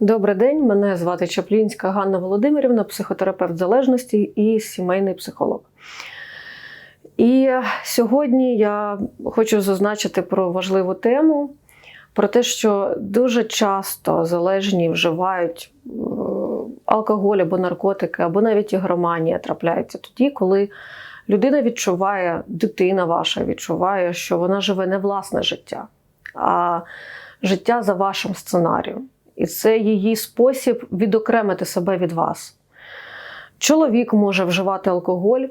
Добрий день, мене звати Чаплінська Ганна Володимирівна, психотерапевт залежності і сімейний психолог. І сьогодні я хочу зазначити про важливу тему, про те, що дуже часто залежні вживають е, алкоголь або наркотики, або навіть ігроманія трапляється тоді, коли людина відчуває, дитина ваша відчуває, що вона живе не власне життя, а життя за вашим сценарієм. І це її спосіб відокремити себе від вас. Чоловік може вживати алкоголь,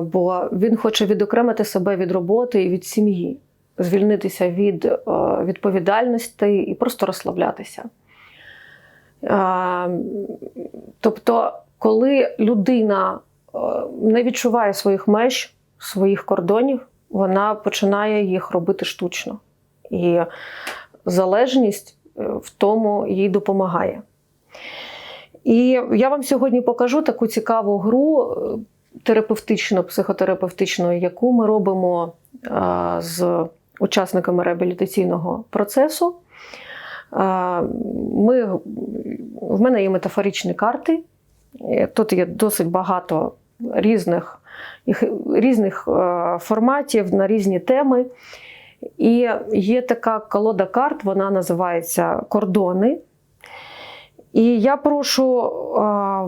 бо він хоче відокремити себе від роботи і від сім'ї, звільнитися від е, відповідальності і просто розслаблятися. Тобто, коли людина е, не відчуває своїх меж, своїх кордонів, вона починає їх робити штучно. І залежність в тому їй допомагає. І я вам сьогодні покажу таку цікаву гру е, терапевтичну, психотерапевтичну, яку ми робимо е, з учасниками реабілітаційного процесу. Е, Ми, в мене є метафоричні карти. Е, Тут є досить багато різних, різних е, форматів на різні теми. І є така колода карт, вона називається Кордони. І я прошу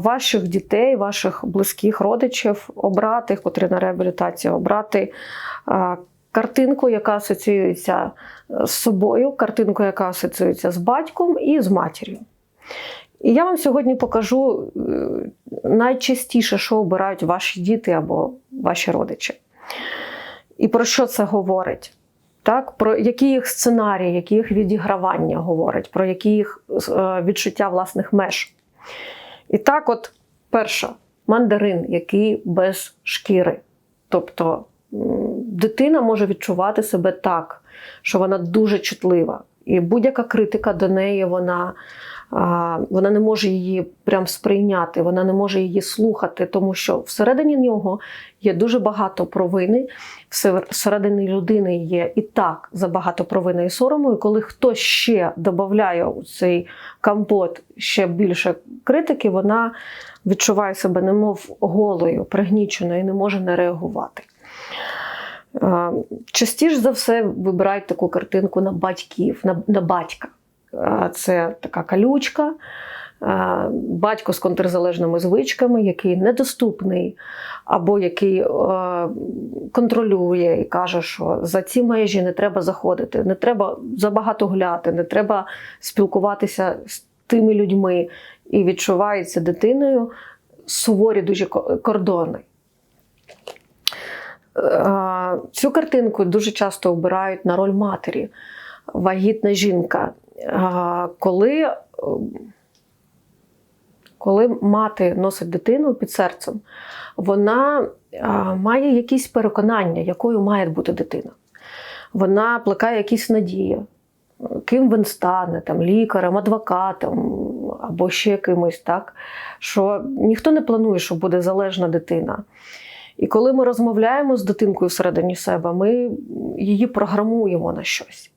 ваших дітей, ваших близьких родичів обрати, котрі на реабілітації, обрати картинку, яка асоціюється з собою, картинку, яка асоціюється з батьком і з матір'ю. І я вам сьогодні покажу е, найчастіше, що обирають ваші діти або ваші родичі. І про що це говорить? Так, про які їх сценарії, які їх відігравання говорить, про які їх е, відчуття власних меж. І так, от, перша мандарин, який без шкіри. Тобто дитина може відчувати себе так, що вона дуже чутлива. І будь-яка критика до неї, вона, вона не може її прям сприйняти, вона не може її слухати, тому що всередині нього є дуже багато провини, всередині людини є і так забагато провини і сорому. І коли хтось ще додає у цей компот ще більше критики, вона відчуває себе немов голою, пригніченою і не може не реагувати. Частіше за все вибирають таку картинку на батьків, на, на батька. Це така калючка, батько з контрзалежними звичками, який недоступний, або який контролює і каже, що за ці межі не треба заходити, не треба забагато гуляти, не треба спілкуватися з тими людьми. І відчувається дитиною суворі дуже кордони. Цю картинку дуже часто обирають на роль матері, вагітна жінка. Коли, е, коли мати носить дитину під серцем, вона має якісь переконання, якою має бути дитина. Вона плекає якісь надії. Ким він стане, там, лікарем, адвокатом або ще кимось, так? що ніхто не планує, що буде залежна дитина. І коли ми розмовляємо з дитинкою всередині себе, ми її програмуємо на щось.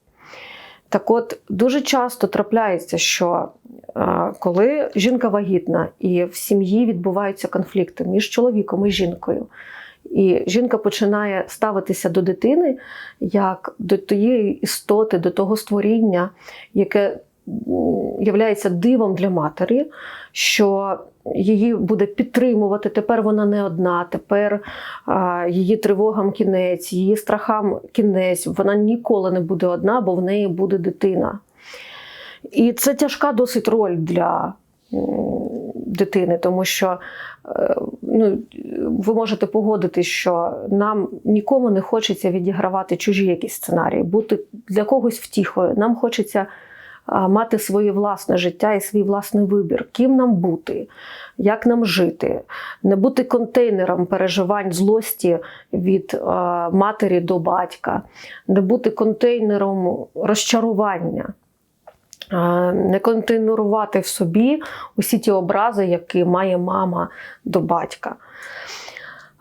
Так от, дуже часто трапляється, що е, коли жінка вагітна і в сім'ї відбуваються конфлікти між чоловіком і жінкою, і жінка починає ставитися до дитини як до тієї істоти, до того створіння, яке являється дивом для матері, що її буде підтримувати. Тепер вона не одна, тепер її тривогам кінець, її страхам кінець. Вона ніколи не буде одна, бо в неї буде дитина. І це тяжка досить роль для дитини, тому що е, ну, ви можете погодитись, що нам нікому не хочеться відігравати чужі якісь сценарії, бути для когось втіхою. Нам хочеться мати своє власне життя і свій власний вибір, ким нам бути, як нам жити, не бути контейнером переживань злості від матері до батька, не бути контейнером розчарування. Не контейнерувати в собі усі ті образи, які має мама до батька.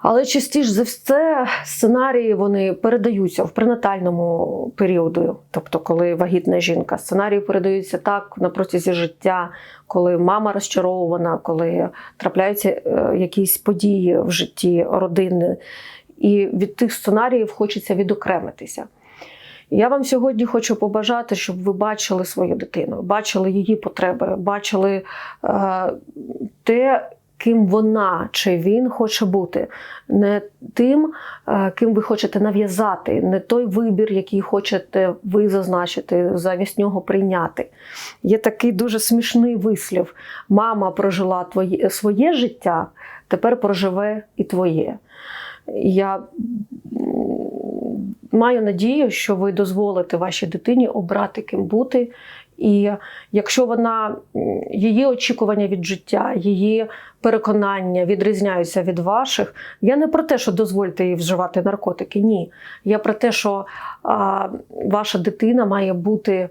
Але частіше за все сценарії вони передаються в пренатальному періоду, тобто коли вагітна жінка. Сценарії передаються так на протязі життя, коли мама розчарована, коли трапляються е, якісь події в житті родини. І від тих сценаріїв хочеться відокремитися. Я вам сьогодні хочу побажати, щоб ви бачили свою дитину, бачили її потреби, бачили е, те, ким вона чи він хоче бути, не тим, е, ким ви хочете нав'язати, не той вибір, який хочете ви зазначити, замість нього прийняти. Є такий дуже смішний вислів: мама прожила твоє, своє життя, тепер проживе і твоє. Я маю надію, що ви дозволите вашій дитині обрати ким бути. І якщо вона її очікування від життя, її переконання відрізняються від ваших, я не про те, що дозвольте їй вживати наркотики. Ні. Я про те, що а, ваша дитина має бути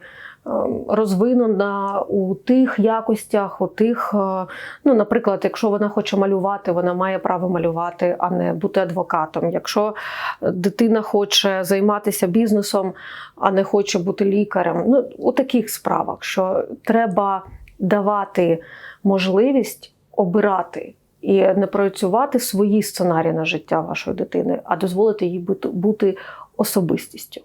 розвинена у тих якостях, у тих, е, ну, наприклад, якщо вона хоче малювати, вона має право малювати, а не бути адвокатом. Якщо дитина хоче займатися бізнесом, а не хоче бути лікарем, ну у таких справах, що треба давати можливість обирати. І не проєцювати свої сценарії на життя вашої дитини, а дозволити їй бути особистістю.